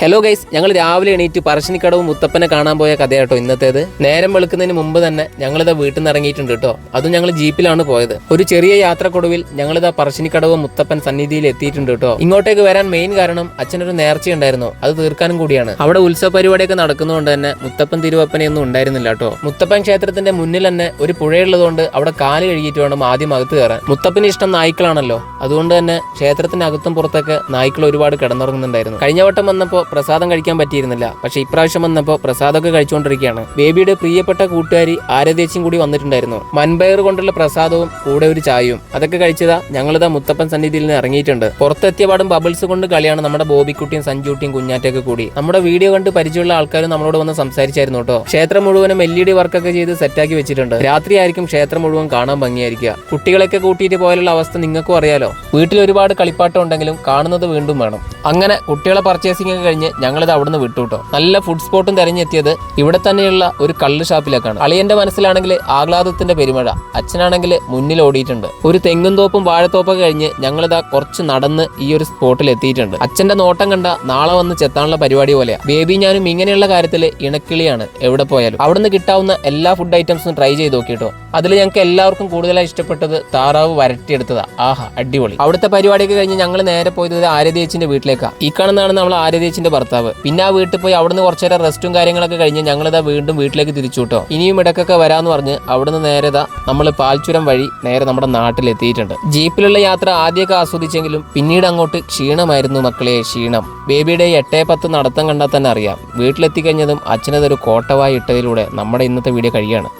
Hello guys ഞങ്ങൾ രാവിലെ എണീറ്റ് പറശ്ശിനിക്കടവും മുത്തപ്പനെ കാണാൻ പോയ കഥയാട്ടോ ഇന്നത്തേത്. നേരം വെളുക്കുന്നതിന് മുമ്പ് തന്നെ ഞങ്ങളിതാ വീട്ടിൽ നിന്ന് ഇറങ്ങിയിട്ടുണ്ട് കേട്ടോ. അതും ഞങ്ങൾ ജീപ്പിലാണ് പോയത്. ഒരു ചെറിയ യാത്രക്കൊടുവിൽ ഞങ്ങളിതാ പറശ്ശിനിക്കടവ് മുത്തപ്പൻ സന്നിധിയിൽ എത്തിയിട്ടുണ്ട് കേട്ടോ. ഇങ്ങോട്ടേക്ക് വരാൻ മെയിൻ കാരണം അച്ഛനൊരു നേർച്ചയുണ്ടായിരുന്നു. അത് തീർക്കാനും കൂടിയാണ്. അവിടെ ഉത്സവ പരിപാടിയൊക്കെ നടക്കുന്നതുകൊണ്ട് തന്നെ മുത്തപ്പൻ തിരുവപ്പനയൊന്നും ഉണ്ടായിരുന്നില്ല കേട്ടോ. മുത്തപ്പൻ ക്ഷേത്രത്തിന്റെ മുന്നിൽ തന്നെ ഒരു പുഴയുള്ളതുകൊണ്ട് അവിടെ കാൽ കഴുകിയിട്ട് വേണം ആദ്യം അകത്ത് കയറാൻ. മുത്തപ്പന് ഇഷ്ടം നായ്ക്കളാണല്ലോ. അതുകൊണ്ട് തന്നെ ക്ഷേത്രത്തിനകത്തും പുറത്തൊക്കെ നായ്ക്കൾ ഒരുപാട് കിടന്നുറങ്ങുന്നുണ്ടായിരുന്നു. കഴിഞ്ഞ വട്ടം വന്നപ്പോൾ പ്രസാദം കഴിക്കാൻ പറ്റിയിരുന്നില്ല. പക്ഷെ ഇപ്രാവശ്യം വന്നപ്പോൾ പ്രസാദമൊക്കെ കഴിച്ചുകൊണ്ടിരിക്കുകയാണ്. ബേബിയുടെ പ്രിയപ്പെട്ട കൂട്ടുകാരി ആരതേച്ചിയും കൂടി വന്നിട്ടുണ്ടായിരുന്നു. മൺപയർ കൊണ്ടുള്ള പ്രസാദവും കൂടെ ഒരു ചായയും. അതൊക്കെ കഴിച്ചതാ ഞങ്ങളിതാ മുത്തപ്പൻ സന്നിധിയിൽ നിന്ന് ഇറങ്ങിയിട്ടുണ്ട്. പുറത്തെത്തിയ പാടും ബബിൾസ് കൊണ്ട് കളിയാണ് നമ്മുടെ ബോബിക്കുട്ടിയും സഞ്ജുട്ടിയും കുഞ്ഞാറ്റൊക്കെ കൂടി. നമ്മുടെ വീഡിയോ കണ്ട് പരിചയമുള്ള ആൾക്കാരും നമ്മളോട് വന്ന് സംസാരിച്ചായിരുന്നു കേട്ടോ. ക്ഷേത്രം മുഴുവനും എൽ ഇ ഡി വർക്കൊക്കെ ചെയ്ത് സെറ്റാക്കി വെച്ചിട്ടുണ്ട്. രാത്രിയായിരിക്കും ക്ഷേത്രം മുഴുവൻ കാണാൻ ഭംഗിയായിരിക്കുക. കുട്ടികളൊക്കെ കൂട്ടിയിട്ട് പോലുള്ള അവസ്ഥ നിങ്ങൾക്കും അറിയാലോ. വീട്ടിൽ ഒരുപാട് കളിപ്പാട്ടം ഉണ്ടെങ്കിലും കാണുന്നത് വീണ്ടും വേണം. അങ്ങനെ കുട്ടികളെ പർച്ചേസിംഗ് ഒക്കെ കഴിഞ്ഞ് ഞങ്ങളിത് അവിടുന്ന് വിട്ടു കേട്ടോ. നല്ല ഫുഡ് സ്പോട്ടും തിരഞ്ഞെത്തിയത് ഇവിടെ തന്നെയുള്ള ഒരു കള്ള് ഷാപ്പിലേക്കാണ്. അളിയന്റെ മനസ്സിലാണെങ്കിൽ ആഹ്ലാദത്തിന്റെ പെരുമഴ അച്ഛനാണെങ്കിൽ മുന്നിൽ ഓടിയിട്ടുണ്ട്. ഒരു തെങ്ങും തോപ്പും വാഴത്തോപ്പൊക്കെ കഴിഞ്ഞ് ഞങ്ങളിതാ കുറച്ച് നടന്ന് ഈ ഒരു സ്പോട്ടിൽ എത്തിയിട്ടുണ്ട്. അച്ഛന്റെ നോട്ടം കണ്ട നാളെ വന്ന് ചെത്താനുള്ള പരിപാടി പോലെയാ. ബേബി ഞാനും ഇങ്ങനെയുള്ള കാര്യത്തിൽ ഇണക്കിളിയാണ് എവിടെ പോയാലും. അവിടുന്ന് കിട്ടാവുന്ന എല്ലാ ഫുഡ് ഐറ്റംസും ട്രൈ ചെയ്ത് നോക്കിട്ടോ അതിൽ ഞങ്ങൾക്ക് എല്ലാവർക്കും കൂടുതലായി ഇഷ്ടപ്പെട്ടത് താറാവ് വരട്ടിയെടുത്തതാ. ആഹാ അടിപൊളി. അവിടുത്തെ പരിപാടിയൊക്കെ കഴിഞ്ഞ് ഞങ്ങൾ നേരെ പോയത് ആര്യദേച്ചിന്റെ വീട്ടിലേക്കാണ് ഈ കാണുന്നതാണ് നമ്മൾ ആര്യദേച്ചിന്റെ ഭർത്താവ്. പിന്നെ ആ വീട്ടിൽ പോയി അവിടുന്ന് കുറച്ചു നേരം റെസ്റ്റും കാര്യങ്ങളൊക്കെ കഴിഞ്ഞ് ഞങ്ങളിതാ വീണ്ടും വീട്ടിലേക്ക് തിരിച്ചു കേട്ടോ ഇനിയും ഇടക്കൊക്കെ വരാന്ന് പറഞ്ഞ് അവിടുന്ന് നേരെതാ നമ്മൾ പാൽച്ചുരം വഴി നേരെ നമ്മുടെ നാട്ടിലെത്തിയിട്ടുണ്ട്. ജീപ്പിലുള്ള യാത്ര ആദ്യമൊക്കെ ആസ്വദിച്ചെങ്കിലും പിന്നീട് അങ്ങോട്ട് ക്ഷീണമായിരുന്നു മക്കളെ ക്ഷീണം. ബേബിയുടെ എട്ടേ പത്ത് നടത്തം കണ്ടാൽ തന്നെ അറിയാം. വീട്ടിലെത്തി കഴിഞ്ഞതും അച്ഛനതൊരു കോട്ടവായി ഇട്ടതിലൂടെ നമ്മുടെ ഇന്നത്തെ വീഡിയോ കഴിയാണ്.